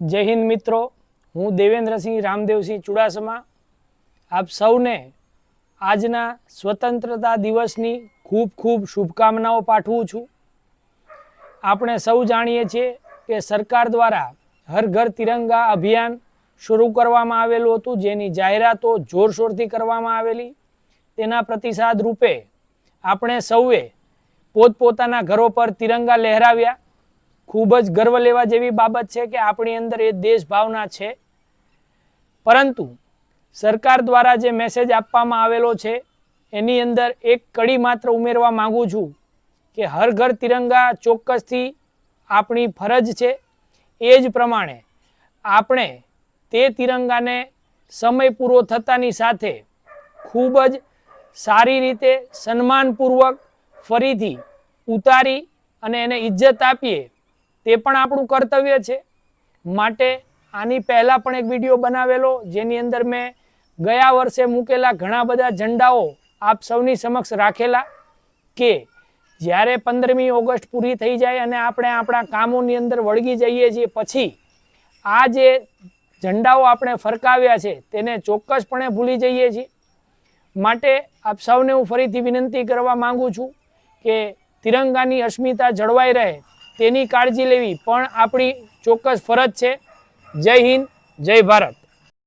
જય હિન્દ મિત્રો. હું દેવેન્દ્રસિંહ રામદેવસિંહ ચુડાસમા. આપ સૌને આજના સ્વતંત્રતા દિવસની ખૂબ ખૂબ શુભકામનાઓ પાઠવું છું. આપણે સૌ જાણીએ છીએ કે સરકાર દ્વારા હર ઘર તિરંગા અભિયાન શરૂ કરવામાં આવેલું હતું, જેની જાહેરાતો જોરશોરથી કરવામાં આવેલી. તેના પ્રતિસાદ રૂપે આપણે સૌએ પોતપોતાના ઘરો પર તિરંગા લહેરાવ્યા. ખૂબ જ ગર્વ લેવા જેવી બાબત છે કે આપણી અંદર એ દેશ ભાવના છે. પરંતુ સરકાર દ્વારા જે મેસેજ આપવામાં આવેલો છે, એની અંદર એક કડી માત્ર ઉમેરવા માંગુ છું કે હર ઘર તિરંગા ચોક્કસથી આપણી ફરજ છે. એ જ પ્રમાણે આપણે તે તિરંગાને સમય પૂરો થતાની સાથે ખૂબ જ સારી રીતે સન્માનપૂર્વક ફરીથી ઉતારી અને એને ઇજ્જત આપીએ તે પણ આપણું કર્તવ્ય છે. માટે આની પહેલાં પણ એક વીડિયો બનાવેલો, જેની અંદર મેં ગયા વર્ષે મૂકેલા ઘણા બધા ઝંડાઓ આપ સૌની સમક્ષ રાખેલા કે જ્યારે પંદરમી ઓગસ્ટ પૂરી થઈ જાય અને આપણે આપણા કામોની અંદર વળગી જઈએ છીએ, પછી આ જે ઝંડાઓ આપણે ફરકાવ્યા છે, તેને ચોક્કસપણે ભૂલી જઈએ છીએ. માટે આપ સૌને હું ફરીથી વિનંતી કરવા માગું છું કે તિરંગાની અસ્મિતા જળવાઈ રહે. તેની કાળજી લેવી પણ આપણી ચોક્કસ ફરજ છે. જય હિન્દ જય ભારત.